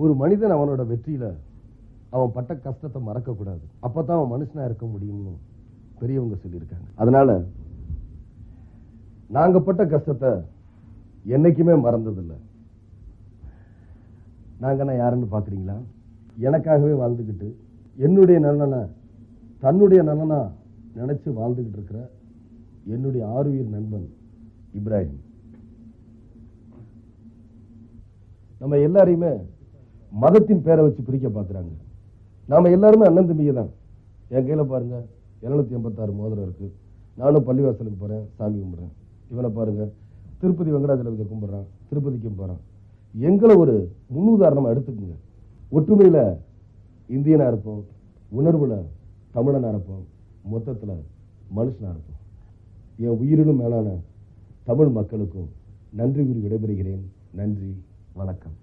ஒரு மனிதன் அவனோட வெற்றியில அவன் பட்ட கஷ்டத்தை மறக்க கூடாது அப்பதான் அவன் மனுஷனா இருக்க முடியும்னு பெரியவங்க சொல்லியிருக்காங்க. அதனால நாங்க பட்ட கஷ்டத்தை என்னைக்குமே மறந்ததில்லை. நாங்கன்னா யாருன்னு பாக்குறீங்களா? எனக்காகவே வாழ்ந்துக்கிட்டு என்னுடைய நலனை தன்னுடைய நலனா நினைச்சு வாழ்ந்துகிட்டு இருக்கிற என்னுடைய ஆறுயிர் நண்பன் இப்ராஹிம். நம்ம எல்லாரையுமே மதத்தின் பேரை வச்சு பிரிக்க பார்க்குறாங்க. நாம் எல்லாருமே அண்ணன் தம்பிங்க தான். என் கையில் பாருங்கள் இருநூத்தி எண்பத்தாறு மோதிரம் இருக்குது நானும் பள்ளிவாசலுக்கு போகிறேன் சாமி கும்பிட்றேன். இவனை பாருங்கள் திருப்பதி வெங்கடாஜலபதியை கும்பிட்றான் திருப்பதிக்கும் போகிறான் எங்களை ஒரு முன்னுதாரணமாக எடுத்துக்கோங்க. ஒற்றுமையில் இந்தியனாக இருப்போம் உணர்வில் தமிழனாக இருப்போம் மொத்தத்தில் மனுஷனாக இருப்போம். என் உயிரினும் மேலான தமிழ் மக்களுக்கும் நன்றி கூறி விடைபெறுகிறேன். நன்றி வணக்கம்.